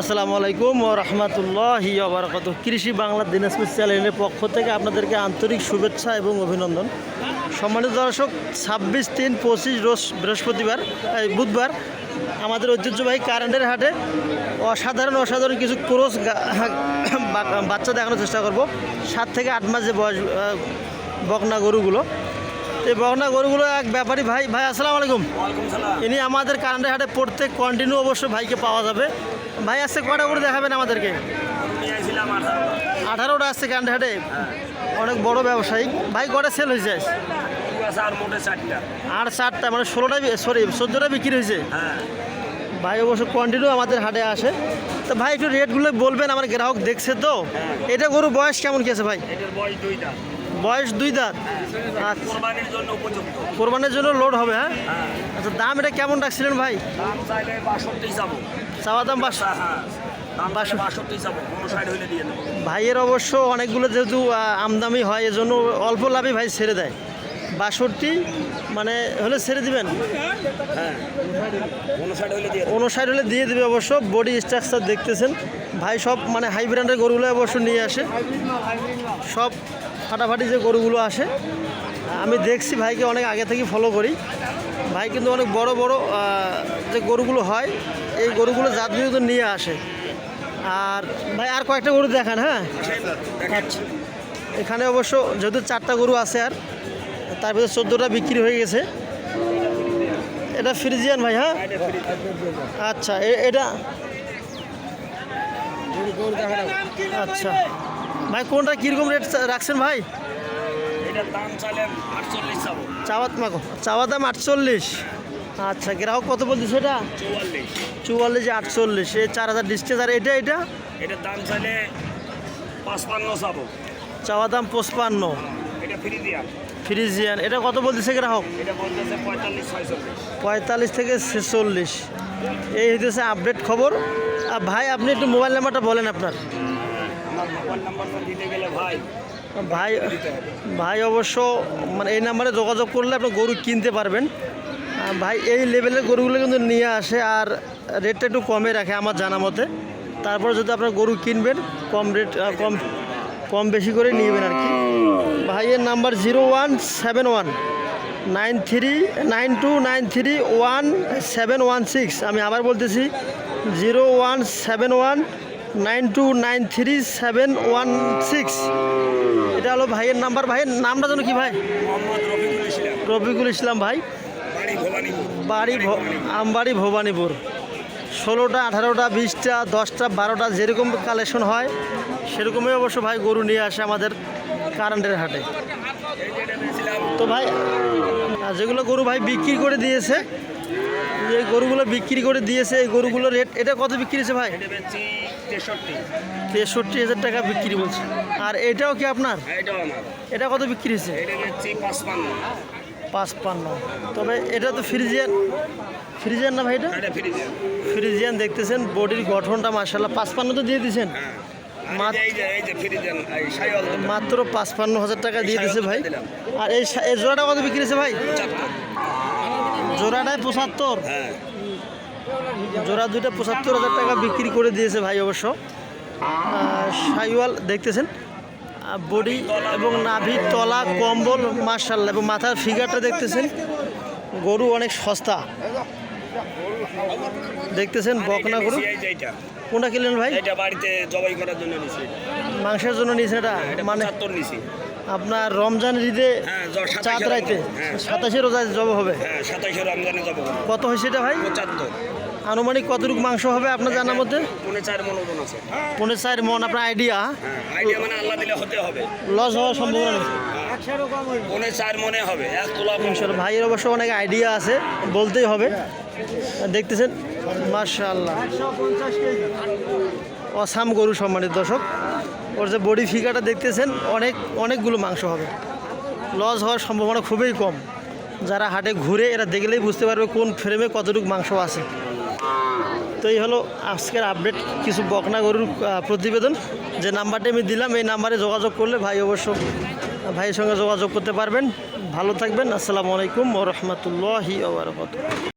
আসসালামু আলাইকুম ও রহমতুল্লাহি বারকাত কৃষি বাংলা দিনাজপুর চ্যানেলের পক্ষ থেকে আপনাদেরকে আন্তরিক শুভেচ্ছা এবং অভিনন্দন। সম্মানিত দর্শক, ছাব্বিশ তিন পঁচিশ রোজ বৃহস্পতিবার, এই বুধবার আমাদের ঐতিহ্যবাহী কারেন্টের হাটে অসাধারণ অসাধারণ কিছু ক্রোস বাচ্চা দেখানোর চেষ্টা করব। সাত থেকে আট মাস বয়স বকনা গরুগুলো। এই বকনা গরুগুলো এক ব্যাপারী ভাই। ভাই আসসালামু আলাইকুম। ইনি আমাদের কারেন্টের হাটে প্রত্যেক কন্টিনিউ অবশ্য ভাইকে পাওয়া যাবে। ভাই আসছে কটা করে দেখাবেন আমাদেরকে? আঠারোটা আসছে কারেন্ট হাটে। অনেক বড় ব্যবসায়ী ভাই কটা সেল হয়েছে আর চারটা মানে ষোলোটা সরি চোদ্দোটা বিক্রি হয়েছে? ভাই অবশ্য কন্টিনিউ আমাদের হাটে আসে। তো ভাই একটু রেটগুলো বলবেন আমার গ্রাহক দেখছে তো। এটা গরু বয়স কেমন কি আছে ভাই? বয়স দুই দাঁত। আচ্ছা। কোরবানির জন্য লোড হবে হ্যাঁ? হ্যাঁ আচ্ছা দাম এটা কেমন রাখছিলেন ভাই? চাওয়া দাম পাঁচশো হ্যাঁ দেবো। ভাইয়ের অবশ্য অনেকগুলো যেহেতু আমদামি হয় এজন্য অল্প লাভে ভাই ছেড়ে দেয়। বাষট্টি মানে হলে ছেড়ে দিবেন? হ্যাঁ। কোনো সাইড হইলে দিয়ে দেবো। অনুসার হলে দিয়ে দেবে অবশ্য বডি স্ট্রাকচার দেখতেছেন। ভাই সব মানে হাই ব্র্যান্ডের গরুগুলো অবশ্য নিয়ে আসে। সব ফাটাফাটি যে গরুগুলো আসে, আমি দেখছি ভাইকে অনেক আগে থেকে ফলো করি। ভাই কিন্তু অনেক বড় বড় যে গরুগুলো হয়, এই গরুগুলো জাতগুলো নিয়ে আসে। আর ভাই, আর কয়েকটা গরু দেখান হ্যাঁ? আচ্ছা। এখানে অবশ্য যেহেতু চারটা গরু আছে আর, তার ভিতরে চোদ্দোটা বিক্রি হয়ে গেছে। এটা ফ্রিজিয়ান ভাই হ্যাঁ? আচ্ছা এটা আচ্ছা। ভাই কোনটা কীরকম রেট রাখছেন ভাই? চাওয়াত মাকো চাওয়া দাম আটচল্লিশ। আচ্ছা গ্রাহক কত বলছে সেটা? চুয়াল্লিশ। আটচল্লিশ। এই চার হাজার ডিস্টেন্স আর এটা এটা? এটার দাম চাইলে পাঁচপান্ন যাব চাওয়া দাম পঁচপান্ন। এটা ফ্রি ফ্রিজিয়ান। এটা কত বলতেছে গ্রাহক? পঁয়তাল্লিশ পঁয়তাল্লিশ থেকে ছেচল্লিশ। এই হইতেছে আপডেট খবর। আর ভাই আপনি একটু মোবাইল নাম্বারটা বলেন আপনার। ভাই। ভাই অবশ্য মানে এই নাম্বারে যোগাযোগ করলে আপনি গরু কিনতে পারবেন। ভাই, এই লেভেলের গরুগুলো কিন্তু নিয়ে আসে আর রেটটা একটু কমে রাখে আমার জানা মতে। তারপর যদি আপনার গরু কিনবেন, কম রেট কম কম বেশি করে নিবেন আর কি। ভাইয়ের number zero one seven one nine three nine two nine three one seven one six আমি আবার বলতেছি zero one seven one nine two nine three seven one six. এটা হলো ভাইয়ের নাম্বার। ভাইয়ের নামটা যেন কি ভাই? রফিকুল ইসলাম ভাই। বাড়ি আমবাড়ি ভবানীপুর। ষোলোটা, আঠারোটা, বিশটা, দশটা, বারোটা যেরকম কালেকশন হয়, সেরকমই অবশ্য ভাই গরু নিয়ে আসে আমাদের কারেন্টের হাটে। তো ভাই যেগুলো গরু ভাই বিক্রি করে দিয়েছে যে গরুগুলো বিক্রি করে দিয়েছে এই গরুগুলোর রেট এটা কত বিক্রি হয়েছে ভাই? তেষট্টি। হাজার টাকা বিক্রি বলছে। আর এটাও কি আপনার? হ্যাঁ, এটা কত বিক্রি হয়েছে? পাঁচপান্ন। তবে এটা তো ফ্রিজিয়ান। ফ্রিজিয়ান না ভাই এটা? দেন ফ্রিজিয়ান। দেখতেছেন বডির গঠনটা মার্শাল্লাহ পাঁচপান্ন তো দিয়ে দিয়েছেন। হ্যাঁ। মাত্র পাঁচপান্ন হাজার টাকা দিয়ে দিয়েছে ভাই। আর এই জোড়াটা কত বিক্রি হয়েছে ভাই। জোড়াটায় পঁচাত্তর? হ্যাঁ। জোড়া দুইটা পঁচাত্তর হাজার টাকা বিক্রি করে দিয়েছে ভাই অবশ্য। সাইওয়াল দেখতেছেন? বডি এবং নাভি তলা কম্বল মার্শাল্লাহ এবং মাথার ফিগারটা দেখতেছেন? গরু অনেক সস্তা। দেখতেছেন বকনা গরু? কোনটা কিনলেন ভাই? এটা বাড়িতে জবাই করার জন্য মাংসের জন্য নিয়েছেন এটা? এটা মানে নিছি। আপনার রমজান ঈদে হ্যাঁ চাঁদ রাইতে হ্যাঁ। সাতাশে রোজায় জব হবে? হ্যাঁ সাতাশে রমজানে যাব কত হয়েছে এটা ভাই? পঁচাত্তর। আনুমানিক কতটুকু মাংস হবে আপনার জানার মধ্যে? পৌনে চার মন ওজন আছে। পনেরো চার মন আপনার আইডিয়া হ্যাঁ আইডিয়া মানে আল্লাহ দিলে হতে হবে। লস হওয়ার সম্ভাবনা নেই। চার মনে হবে এক তোলা ইনশাল্লাহ ভাইয়ের অবশ্য অনেক আইডিয়া আছে বলতেই হবে। দেখতেছেন? মার্শাল্লাহ অসাম গরু সম্মানিত দর্শক ওর যে বডি ফিগারটা দেখতেছেন, অনেক, অনেকগুলো মাংস হবে। লস হওয়ার সম্ভাবনা খুবই কম। যারা হাটে ঘুরে এরা দেখলেই বুঝতে পারবে কোন ফ্রেমে কতটুকু মাংস আছে। তো এই হলো আজকের আপডেট কিছু বকনা গরুর প্রতিবেদন। যে নাম্বারটি আমি দিলাম, এই নাম্বারে যোগাযোগ করলে ভাই অবশ্য, ভাইয়ের সঙ্গে যোগাযোগ করতে পারবেন। ভালো থাকবেন। আসসালামু আলাইকুম ও রহমতুল্লাহি